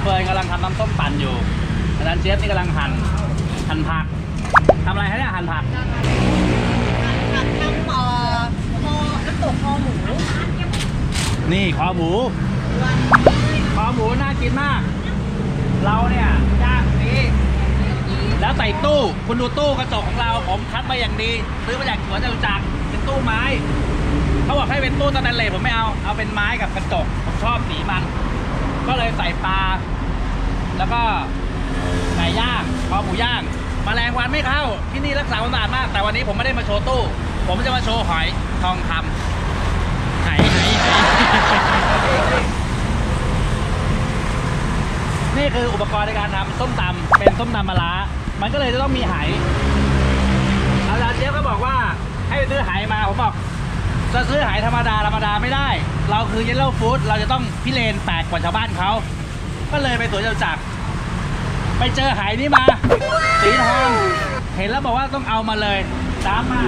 ำน้ำส้มปั่นอยู่อาจารย์เจี๊ยบนี่กำลังหั่นหั่นผักทำอะไรคะเนี่ยหั่นผักทำทำเอ่อคอน้ำตกคอหมูนี่คอหมูคอหมูน่ากินมาก เราเนี่ยย่างนี้แล้วใส่ตู้ คุณดูตู้กระจกของเราผมคัดมาอย่างดี ซื้อมาจากสวนจตุจักรเป็นตู้ไม้ เขาบอกให้เป็นตู้สแตนเลสผมไม่เอา เอาเป็นไม้กับกระจก ผมชอบสีมัน ก็เลยใส่ปลา แล้วก็ไก่ย่างคอหมูย่างมแมลงวันไม่เข้า ที่นี่รักษาความสะอาดมาก แต่วันนี้ผมไม่ได้มาโชว์ตู้ ผมจะมาโชว์หอยทองคำไหไหไหนี่คืออุปกรณ์ในการทำส้มตำเป็นส้มตำมะระมันก็เลยจะต้องมีไหอาจารย์เจี๊ยบก็บอกว่าให้ไปซื้อไหมาผมบอก จะซื้อไหธรรมดาธรรมดาไม่ได้ เราคือเยลโล่ฟู้ดเราจะต้องพิเรนแปลกกว่าชาวบ้านเขา ก็เลยไปสวนจตุจักรไปเจอไหนี้มา สีทองเห็นแล้วบอกว่าต้องเอามาเลยจ้ามมา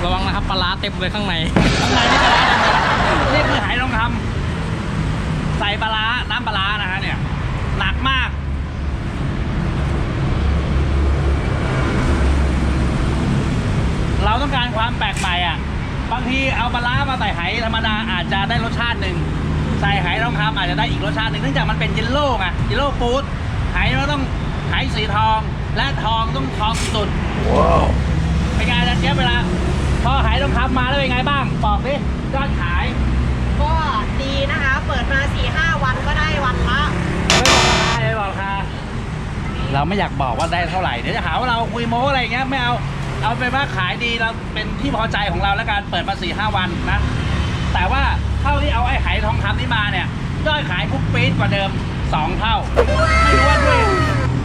กระวังนะครับปลาร้าเต็มเลยข้างในข้างในนี่ปลาร้าเนี่ยนี่คือไหทองคำใส่ปลาร้าน้ำปลาร้านะฮะเนี่ย หนักมาก เรา ต้องการความแปลกใหม่อะ บางทีเอาปลาร้ามาใส่ไหธรรมดาอาจจะได้รสชาติหนึ่งใส่ไหทองคำอาจจะได้อีกรสชาติหนึ่งเนื่องจากมันเป็นเยลโล่ไงเยลโล่ฟู้ดไหมันต้องไหสีทองและทองต้องทองสุดเป็นไงอาจารย์เจี๊ยบเวลาพอไหทองคำมาแล้วเป็นไงบ้างบอกดิยอดขายก็ดีนะคะ เปิดมา4ี่ห้าวันก็ได้วันละไม่บอกราคาเลยบอกราคาเราไม่อยากบอกว่าได้เท่าไหร่เดี๋ยวจะหาว่าเราคุยโม้อะไรอย่างเงี้ยไม่เอา เอาเป็นว่าขายดีเราเป็นที่พอใจของเราแล้วกันเปิดมา4ี่ห้าวันนะ แต่ว่าเท่าที่เอาไอ้ไหทองคำนี้มาเนี่ยยอดขายพุ่งปี๊ดกว่าเดิม 2 เท่าไม่รู้ว่าด้วย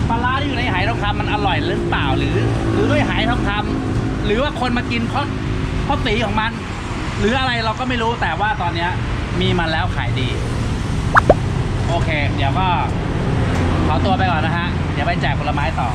ปลาร้าที่อยู่ในไหทองคำมันอร่อยหรือเปล่าหรือ หรือด้วยไหทองคำหรือว่าคนมากินเพราะเพราะสีของมัน หรืออะไรเราก็ไม่รู้แต่ว่าตอนเนี้ยมีมันแล้วขายดี โอเค เดี๋ยวก็ขอตัวไปก่อนนะฮะ เดี๋ยวไปแจกผลไม้ต่อ